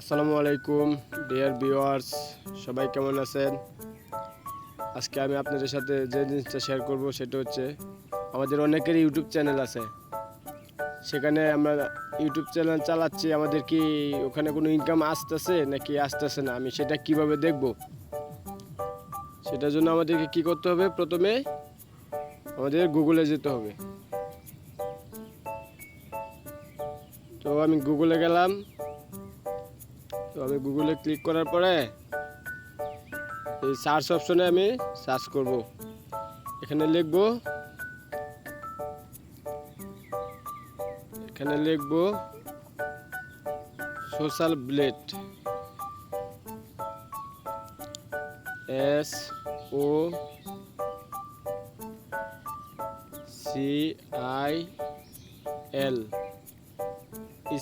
আসসালামু আলাইকুম dear viewers সবাই কেমন আছেন? আজকে আমি আপনাদের সাথে যে জিনিসটা শেয়ার করব সেটা হচ্ছে, আমাদের অনেকের ইউটিউব চ্যানেল আছে। সেখানে আমরা ইউটিউব চ্যানেল চালাচ্ছি, আমাদের কি ওখানে কোনো ইনকাম আসতেছে নাকি আসতেছে না? আমি সেটা কীভাবে দেখব? সেটার জন্য আমাদেরকে কি করতে হবে? প্রথমে আমাদের গুগলে যেতে হবে। তো আমি গুগলে গেলাম। তো আমি গুগলে ক্লিক করার পরে এই সার্চ অপশনে আমি সার্চ করব। এখানে লিখব এখানে লিখব social blade. S O C I L.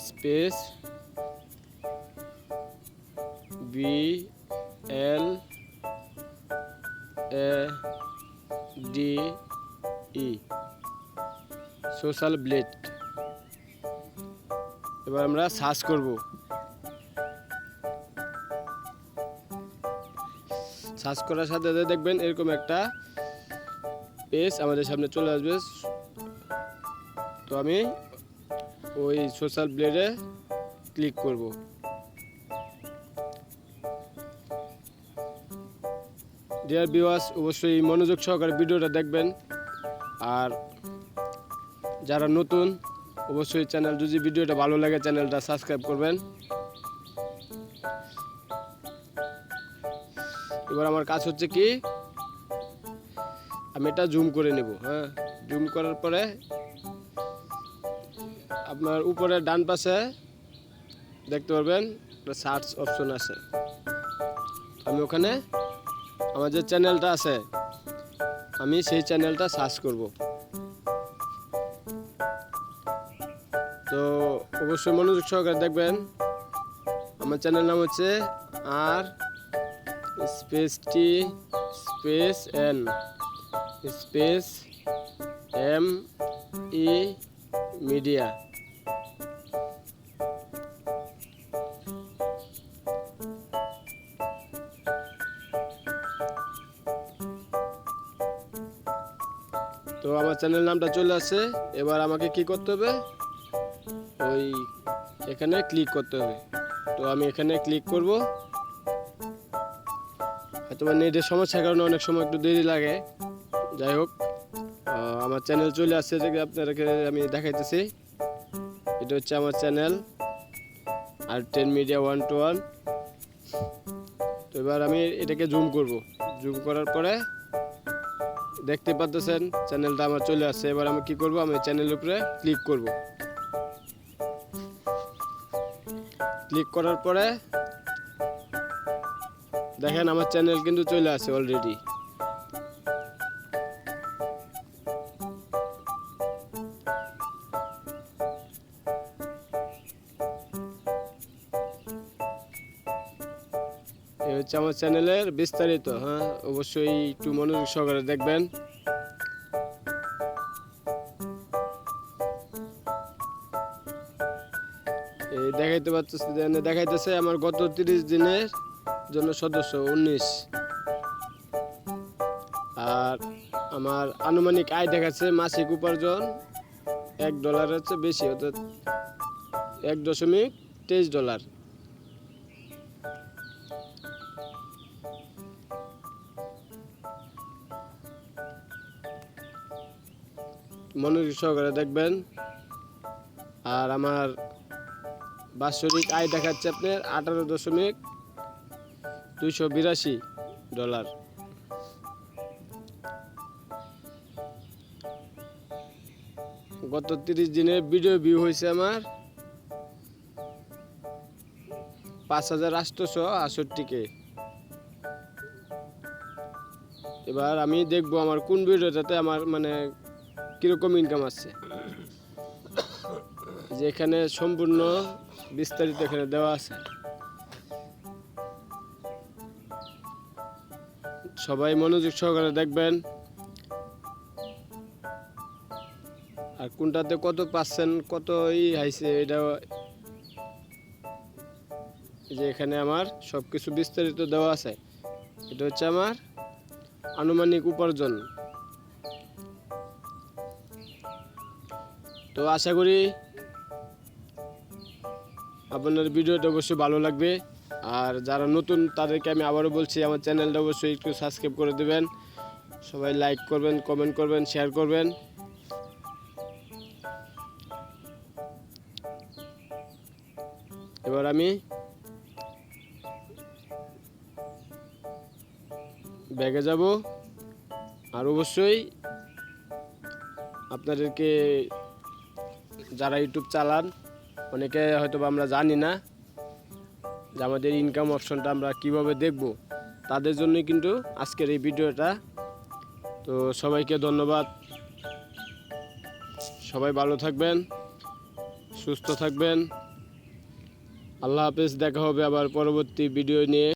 Space B L A D E social blade এবার আমরা সার্চ করব। সার্চ করার সাথে সাথে দেখবেন এরকম একটা পেজ আমাদের সামনে চলে আসবে। তো আমি ওই সোশ্যাল ব্লেডে ক্লিক করব। ডিয়ার বিওয়াস অবশ্যই মনোযোগ সহকারে ভিডিওটা দেখবেন। আর যারা নতুন, অবশ্যই চ্যানেল যদি ভিডিওটা ভালো লাগে চ্যানেলটা সাবস্ক্রাইব করবেন। এবার আমার কাজ হচ্ছে কি, আমি এটা জুম করে নেব হ্যাঁ? জুম করার পরে আপনার উপরে ডান পাশে দেখতে পারবেন সার্চ অপশন আছে। আমি ওখানে আমার যে চ্যানেলটা আছে, আমি সেই চ্যানেলটা সার্চ করব। তো অবশ্যই মনোযোগ সহকারে দেখবেন। আমার চ্যানেল নাম হচ্ছে R space T, space N. Space M E media. তো আমার চ্যানেল নামটা চলে আসছে এবার আমাকে কি করতে হবে? ওই এখানে ক্লিক করতে হবে। তো আমি এখানে ক্লিক করব। হয়তো নেটের সমস্যার কারণে অনেক সময় একটু দেরি লাগে। যাই হোক আমার চ্যানেল চলে আসছে যে আপনাদেরকে আমি দেখাইতেছি। এটা হচ্ছে আমার channel R ten media one two one তো এবার আমি এটাকে জুম করব। জুম করার পরে দেখতে পাচ্ছেন চ্যানেলটা আমার চলে আসছে। এবার আমি কি করব? আমি চ্যানেলের উপরে ক্লিক করব। ক্লিক করার পরে দেখেন আমার চ্যানেল কিন্তু চলে আসে অলরেডি এই হচ্ছে আমার চ্যানেলের বিস্তারিত হ্যাঁ অবশ্যই একটু মনোযোগ সহকারে দেখবেন। এই দেখাইতে পারতেছে দেখাইতেছে আমার গত তিরিশ দিনের জন্য সদস্য, উনিশ। আর আমার আনুমানিক আয় দেখাচ্ছে মাসিক উপার্জন এক ডলারের হচ্ছে বেশি, অর্থাৎ এক দশমিক তেইশ ডলার। মনোযোগ সহকারে দেখবেন। আর আমার বাৎসরিক আয় দেখাচ্ছে আপনার আঠারো দশমিক দুইশো বিরাশি ডলার। গত তিরিশ দিনের ভিডিও ভিউ হয়েছে আমার পাঁচ হাজার আটশোশো আটষট্টিকে এবার আমি দেখব আমার কোন ভিডিওটাতে আমার মানে কীরকম ইনকাম আসছে? যে এখানে সম্পূর্ণ বিস্তারিত এখানে দেওয়া আছে। সবাই মনোযোগ সহকারে দেখবেন। আর কোনটাতে কত পার্সেন্ট কত ই হাইছে এটা যে এখানে আমার সব কিছু বিস্তারিত দেওয়া আছে। এটা হচ্ছে আমার আনুমানিক উপার্জন। তো আশা করি আপনার ভিডিওটা অবশ্যই ভালো লাগবে। আর যারা নতুন, তাদেরকে আমি আবারও বলছি, আমার চ্যানেলটা অবশ্যই একটু সাবস্ক্রাইব করে দেবেন। সবাই লাইক করবেন কমেন্ট করবেন শেয়ার করবেন। এবার আমি ব্যাগে যাব। আর অবশ্যই আপনাদেরকে যারা ইউটিউব চালান, অনেকে হয়তো আমরা জানি না যে আমাদের ইনকাম অপশনটা আমরা কীভাবে দেখব। তাদের জন্যই কিন্তু আজকের এই ভিডিওটা। তো সবাইকে ধন্যবাদ। সবাই ভালো থাকবেন, সুস্থ থাকবেন। আল্লাহ হাফেজ, দেখা হবে আবার পরবর্তী ভিডিও নিয়ে।